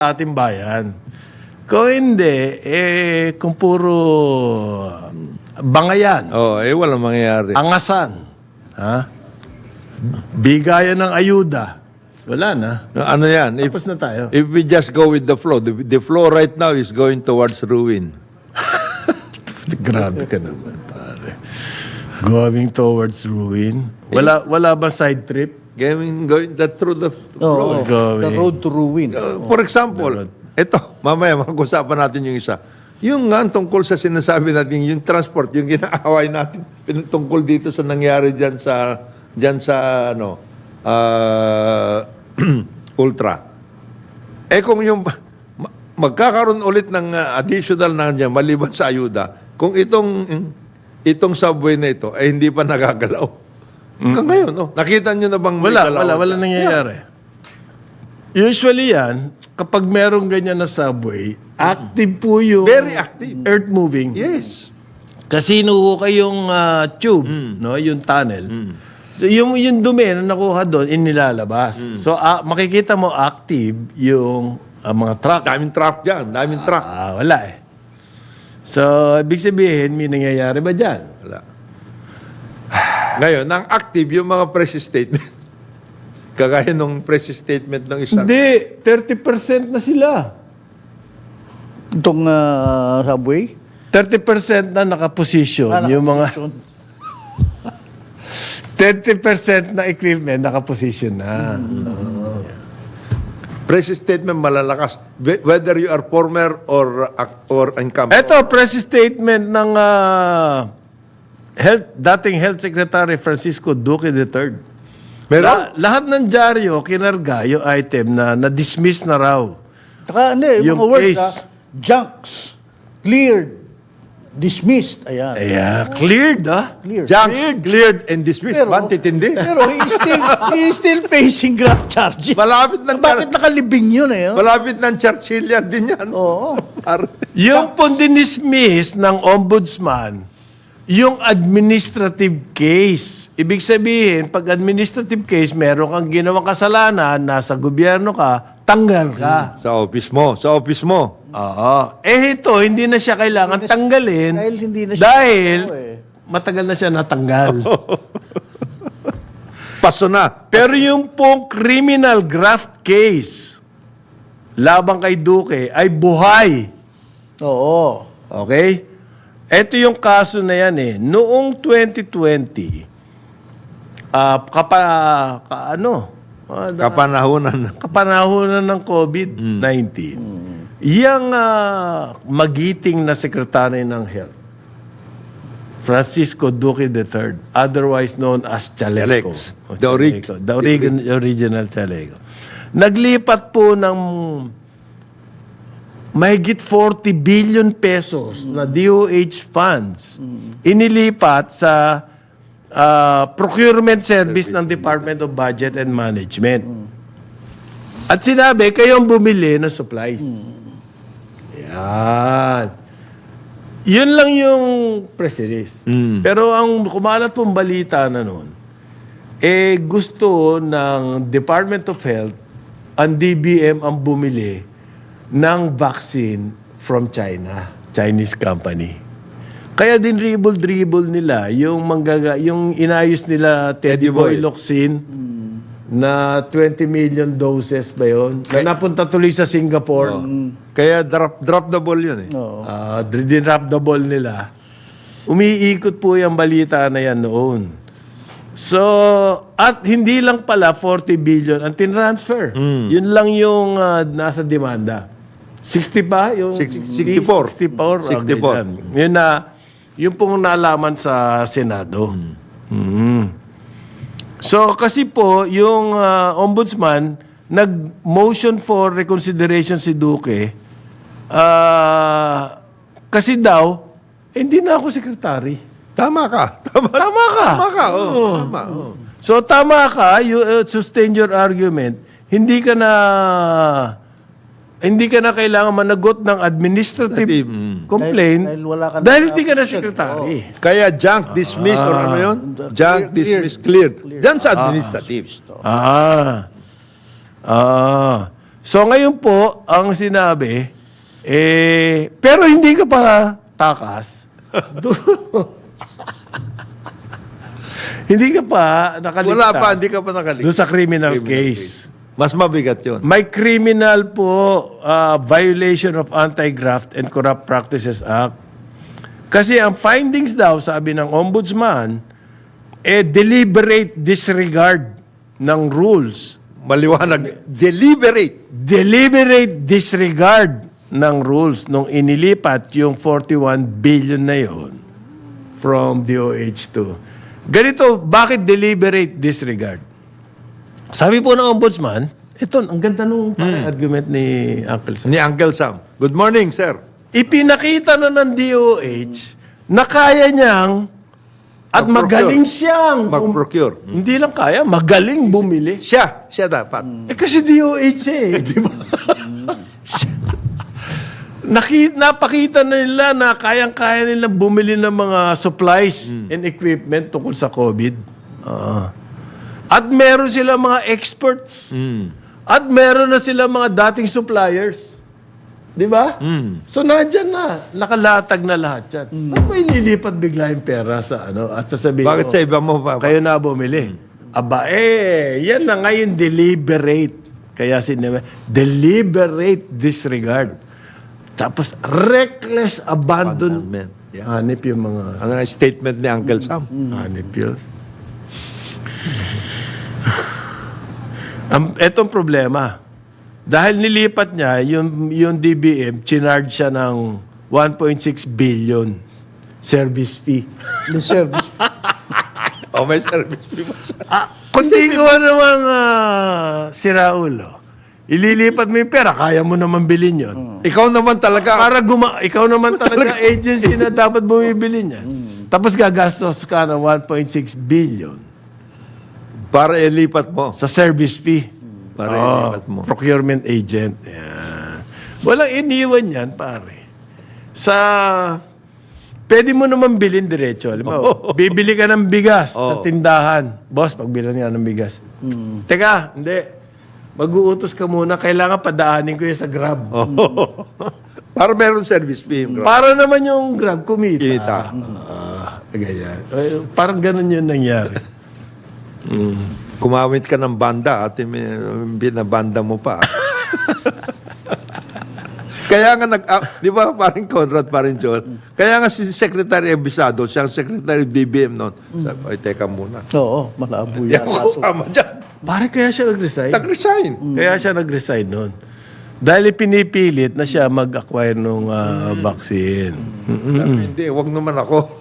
ating bayan. Kung hindi, eh, kung puro bangayan, Oh, eh walang mangyayari. angasan, ha? Bigayan ng ayuda, wala na. Ano yan? If, Tapos na tayo. if we just go with the flow, the, the flow right now is going towards ruin. Grabe ka naman, pare. Going towards ruin. Wala wala ba side trip? Going, going that through the Going. the road to ruin. Uh, for example, ito, mamaya mag-usapan natin yung isa. Yung nga tungkol sa sinasabi natin, yung transport, yung ginaaway natin tungkol dito sa nangyari dyan sa, dyan sa, ano, ah, ultra. Eh kung yung, ma- magkakaroon ulit ng ah, additional na dyan, maliban sa ayuda, kung itong, itong subway na ito, ay hindi pa nagagalaw. Hanggang ngayon, no? nakita nyo na bang may Wala, galaw? wala, wala nangyayari. Usually yan, kapag merong ganyan na subway, active po yung Very active. earth moving. Yes. Kasi inuho kayong ah, tube, no, yung tunnel. So yung yung dumi na nakuha doon inilalabas. So ah, makikita mo active yung ah, mga truck. Daming truck dyan, daming truck. Ah, wala eh. So ibig sabihin may nangyayari ba diyan? Wala. Ngayon, ang active yung mga press statement. Kagaya nung press statement ng isang... Hindi, 30% na sila. Itong ah, subway. 30% na nakaposition Ah, yung mga nakaposisyon. 30% na equipment nakaposition na. Press statement malalakas. Whe- Whether you are former or ac- or incumbent. Ito, press statement ng ah, health, dating Health Secretary Francisco Duque III. Meron? La- lahat ng dyaryo, kinarga yung item na na-dismiss na raw. Saka hindi, yung Yung mga words case. ah, junks, cleared, dismissed. Ayan. Ayan, cleared ah. Cleared. Junks cleared and dismissed. Pero- Pero, titindi. Pero he is still, he is still facing graft charges. Malapit ng... Bakit nakalibing yun eh? oh? Malapit ng Churchillian din yan. Oo. Yung pong dinismiss ng ombudsman, yung administrative case. Ibig sabihin, pag administrative case, meron kang ginawang kasalanan, nasa gobyerno ka, tanggal ka. Sa office mo. Sa office mo. Oo. Eh ito, hindi na siya kailangan tanggalin dahil hindi na siya- dahil Oo, eh. matagal na siya natanggal. Paso na. Pero yung pong criminal graft case labang kay Duque ay buhay. Oo. Okay? Ito yung kaso na yan eh. Noong 2020, ah kapa, ka, ano, ah, da- Kapanahonan. kapanahonan ng COVID-19, yung ah, magiting na sekretary ng health, Francisco Duque III, otherwise known as Chaleco. Chalex. O, The orig-. The orig- original Chaleco. Naglipat po ng mahigit 40 billion pesos na DOH funds inilipat sa ah, procurement service ng Department of Budget and Management. At sinabi, kayong bumili ng supplies. Yan. Yun lang yung press release. Pero ang kumalat pong balita na noon, eh gusto ng Department of Health, ang DBM ang bumili ng vaccine from China, Chinese company. Kaya din dribble-dribble nila yung manggaga, yung inayos nila Teddy Teddy Boy. Boy Locsin na 20 million doses ba yun? Na napunta tuloy sa Singapore. Kaya drop, drop the ball yun eh. Oo. Ah, dinrap the ball nila. Umiikot po yung balita na yan noon. So, at hindi lang pala 40 billion ang tinransfer. Yun lang yung ah, nasa demanda. 60 ba? Yung Six- 64. 64. 64. ganyan. Yun na, yun pong nalaman sa Senado. Mm. So, kasi po, yung ah, ombudsman, nag-motion for reconsideration si Duque, ah, kasi daw, eh, hindi na ako sekretary. Tama ka. Tama, Tama ka. Tama ka. Oh. Tama. Oh. So, tama ka, you uh, sustain your argument. Hindi ka na hindi ka na kailangan managot ng administrative Mm. complaint Dahil- dahil wala ka na- dahil hindi ka na secretary. Kaya junk dismiss or ano yun? Junk dismiss cleared. Diyan sa administrative. Ah. Ah. So ngayon po, ang sinabi, eh, pero hindi ka pa takas. Hindi ka pa nakaligtas. Wala pa, hindi ka pa nakaligtas. Doon sa criminal, Criminal case. Mas mabigat yun. May criminal po uh, violation of Anti-Graft and Corrupt Practices Act. Kasi ang findings daw, sabi ng ombudsman, eh deliberate disregard ng rules. Maliwanag. Deliberate. Deliberate disregard ng rules nung inilipat yung 41 billion na yon from DOH to. Ganito, bakit deliberate disregard? Sabi po ng ombudsman, ito, ang ganda nung parang argument ni Uncle Sam. Ni Uncle Sam. Good morning, sir. Ipinakita na ng DOH na kaya niyang at magaling siyang Mag-procure. Hindi lang kaya, magaling bumili. Siya. Siya dapat. Eh kasi DOH eh, di ba? Nakita, napakita na nila na kayang-kaya nila bumili ng mga supplies and equipment tungkol sa COVID. Ah. At meron sila mga experts. At meron na sila mga dating suppliers. Di ba? So nandyan na. Nakalatag na lahat yan. Ba't mo ililipat bigla yung pera sa ano? At sasabihin Bakit mo, sa iba mo pa? kayo na bumili. Aba, eh, yan na ngayon deliberate. Kaya sinema, deliberate disregard. Tapos, reckless abandon. Abandonment. Yeah. Hanip yung mga... Ano statement ni Uncle Sam? Hanip yun. Ang, etong problema. Dahil nilipat niya, yung, yung DBM, chinarge siya ng 1.6 billion service fee. The service. Oh, may service fee ba siya? Ah, kundi ko namang uh, si Raulo, ililipat mo yung pera, kaya mo naman bilhin yun. Ikaw naman talaga. Para guma, ikaw naman talaga agency na dapat bumibili niya. Tapos gagastos ka ng 1.6 billion Para ilipat mo. sa service fee. Para Oo, ilipat mo. Procurement agent. Yan. Walang iniwan yan, pare. Sa... Pwede mo naman bilhin diretso. Alam mo, bibili ka ng bigas sa tindahan. Boss, pagbilan nga ng bigas. Teka, hindi. Mag-uutos ka muna. Kailangan padaanin ko yun sa Grab. Para meron service fee. yung grab. Para naman yung Grab kumita. Kita. Ah, ganyan. Eh, Parang ganun yun nangyari. Kumawit ka ng banda at binabanda mo pa. Kaya nga nag, ah, di ba paring Conrad, paring Joel, kaya nga si Secretary Abisado, siyang Secretary BBM noon, sabi, ay teka muna. Oo, malabo Hindi yan. ako kasama dyan. Pare kaya siya nag-resign? Nag-resign. Kaya siya nag-resign noon. Dahil pinipilit na siya mag-acquire ng vaccine. Mm. Sabi, hindi, wag naman ako.